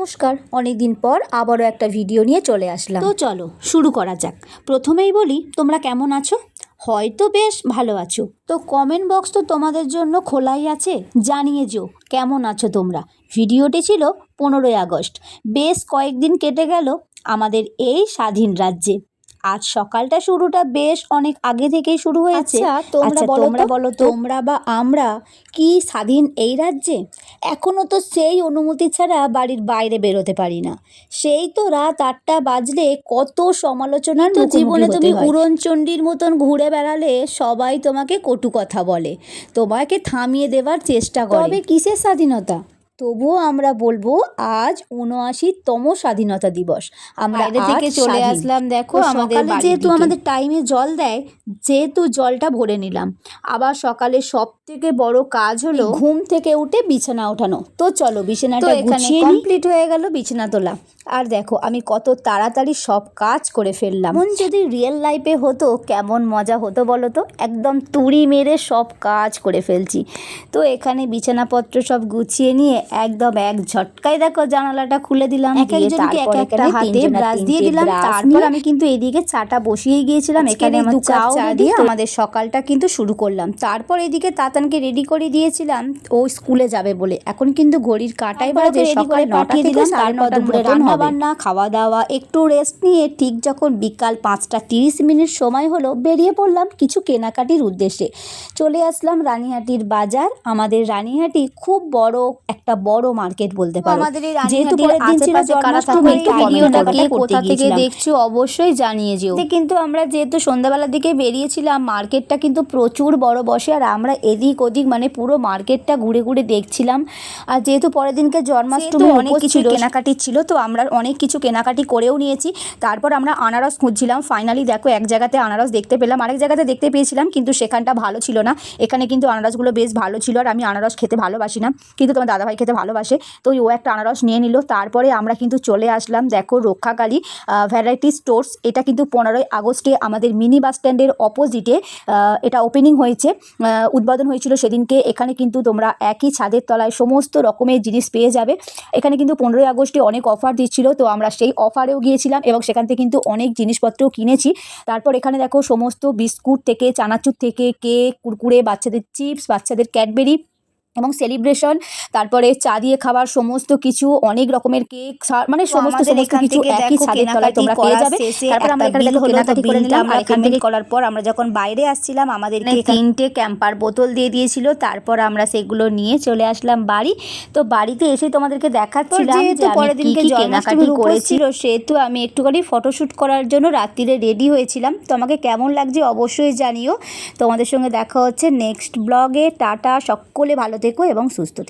নমস্কার, অনেকদিন পর আবারও একটা ভিডিও নিয়ে চলে আসলাম। তো চলো, শুরু করা যাক। প্রথমেই বলি, তোমরা কেমন আছো? হয়তো বেশ ভালো আছো। তো কমেন্ট বক্স তো তোমাদের জন্য খোলাই আছে, জানিয়ে যেও, কেমন আছো তোমরা? ভিডিওটি ছিল পনেরোই আগস্ট। বেশ কয়েকদিন কেটে গেল আমাদের এই স্বাধীন রাজ্যে। আজ সকালটা শুরুটা বেশ অনেক আগে থেকেই শুরু হয়েছে। আচ্ছা, তোমরা আচ্ছা, বলো তোমরা বা আমরা কি স্বাধীন এই রাজ্যে? এখনও তো সেই অনুমতি ছাড়া বাড়ির বাইরে বেরোতে পারি না। সেই তো রাত আটটা বাজলে কত সমালোচনার তো জীবনে তুমি। উড়নচণ্ডীর মতন ঘুরে বেড়ালে সবাই তোমাকে কটু কথা বলে তোমাকে থামিয়ে দেওয়ার চেষ্টা করে। তবে কিসের স্বাধীনতা? তবুও আমরা বলব আজ উনআশি তম স্বাধীনতা দিবস। আমরা বাইরে থেকে চলে আসলাম দেখো আমাদের যেহেতু আমাদের টাইমে জল দেয় যেহেতু জলটা ভরে নিলাম। আবার সকালে সব থেকে বড় কাজ হলো ঘুম থেকে উঠে বিছানা ওঠানো। তো চলো বিছানাটা এখানে কমপ্লিট হয়ে গেল বিছানা তোলা। আর দেখো আমি কত তাড়াতাড়ি সব কাজ করে ফেললাম। মন যদি রিয়েল লাইফে হতো কেমন মজা হতো বলো তো? একদম তুড়ি মেরে সব কাজ করে ফেলছি। তো এখানে বিছানাপত্র সব গুছিয়ে নিয়ে একদম এক ঝটকায় দেখো জানালাটা খুলে দিলাম। এক একজনকে এক তারপর একটা হাতে ব্রাশ দিয়ে দিলাম, তারপর আমি কিন্তু এদিকে চাটা বসিয়ে গিয়েছিলাম। এখানে আমার চা দিয়ে আমাদের সকালটা কিন্তু শুরু করলাম। তারপর এদিকে তাতানকে রেডি করে দিয়েছিলাম। ও স্কুলে যাবে বলে। এখন কিন্তু ঘড়ির কাটাই বাজে সকাল পাঠিয়ে দিলাম, তারপর দুপুরে রান্না হবে। না খাওয়া দাওয়া একটু রেস্ট নিয়ে ঠিক যখন বিকাল পাঁচটা তিরিশ মিনিট সময় হলো বেরিয়ে পড়লাম কিছু কেনাকাটির উদ্দেশ্যে চলে আসলাম রানীহাটির বাজার আমাদের রানীহাটি খুব বড় একটা বড় মার্কেট বলতে পারো। যেহেতু পরের দিন ছিল জন্মাষ্টমী একটু ভিডিওটা কে কোথা থেকে দেখছ অবশ্যই জানিয়ে যেও। কিন্তু আমরা যেহেতু সন্ধ্যাবেলার দিকে বেরিয়েছিলাম মার্কেটটা কিন্তু প্রচুর বড় বসে আর আমরা এদিক ওদিক মানে পুরো মার্কেটটা ঘুরে ঘুরে দেখছিলাম। আর যেহেতু পরের দিনকে জন্মাষ্টমী অনেক কিছু। কেনাকাটি ছিল তো আমরা অনেক কিছু কেনাকাটি করেও নিয়েছি। তারপর আমরা আনারস খুঁজছিলাম। ফাইনালি দেখো এক জায়গাতে আনারস দেখতে পেলাম আরেক জায়গাতে দেখতে পেয়েছিলাম কিন্তু সেখানটা ভালো ছিল না। এখানে কিন্তু আনারসগুলো বেশ ভালো ছিল আর আমি আনারস খেতে ভালোবাসি না। কিন্তু তোমার দাদাভাই খেতে ভালোবাসে। তো ও একটা আনারস নিয়ে নিল। তারপরে আমরা কিন্তু চলে আসলাম, দেখো, রক্ষাকালী ভ্যারাইটি স্টোর্স এটা কিন্তু পনেরোই আগস্টে আমাদের মিনি বাস স্ট্যান্ডের অপোজিটে এটা ওপেনিং হয়েছে। উদ্বোধন হয়েছিল সেদিনকে। এখানে কিন্তু তোমরা একই ছাদের তলায় সমস্ত রকমের জিনিস পেয়ে যাবে। এখানে কিন্তু পনেরোই আগস্টে অনেক অফার দিচ্ছিল। তো আমরা সেই অফারেও গিয়েছিলাম এবং সেখান থেকে কিন্তু অনেক জিনিসপত্রও কিনেছি। তারপর এখানে দেখো, সমস্ত বিস্কুট থেকে, চানাচুর থেকে, কেক, কুরকুরে, বাচ্চাদের চিপস, বাচ্চাদের ক্যাডবেরি এবং সেলিব্রেশন তারপরে চা দিয়ে খাবার সমস্ত কিছু অনেক রকমের কেক মানে সমস্ত সমস্ত কিছু একই ছাদের তলায় তোমরা পেয়ে যাবে। তারপর আমরা এখানে দেখো কেনাকাটি করে নিলাম। আর এখান থেকে করার পর আমরা যখন বাইরে আসছিলাম আমাদেরকে তিনটে ক্যাম্পার বোতল দিয়ে দিয়েছিল। তারপর আমরা সেগুলো নিয়ে চলে আসলাম বাড়ি। তো বাড়িতে এসে তোমাদেরকে দেখাচ্ছিলাম যে পরের দিনকে কেনাকাটি করেছিল সেহেতু আমি একটুখানি ফটোশ্যুট করার জন্য রাত্রিরে রেডি হয়েছিলাম। তো আমাকে কেমন লাগছে অবশ্যই জানিও। তোমাদের সঙ্গে দেখা হচ্ছে নেক্সট ব্লগে টাটা সকলে ভালো থেকো এবং সুস্থ থেকো।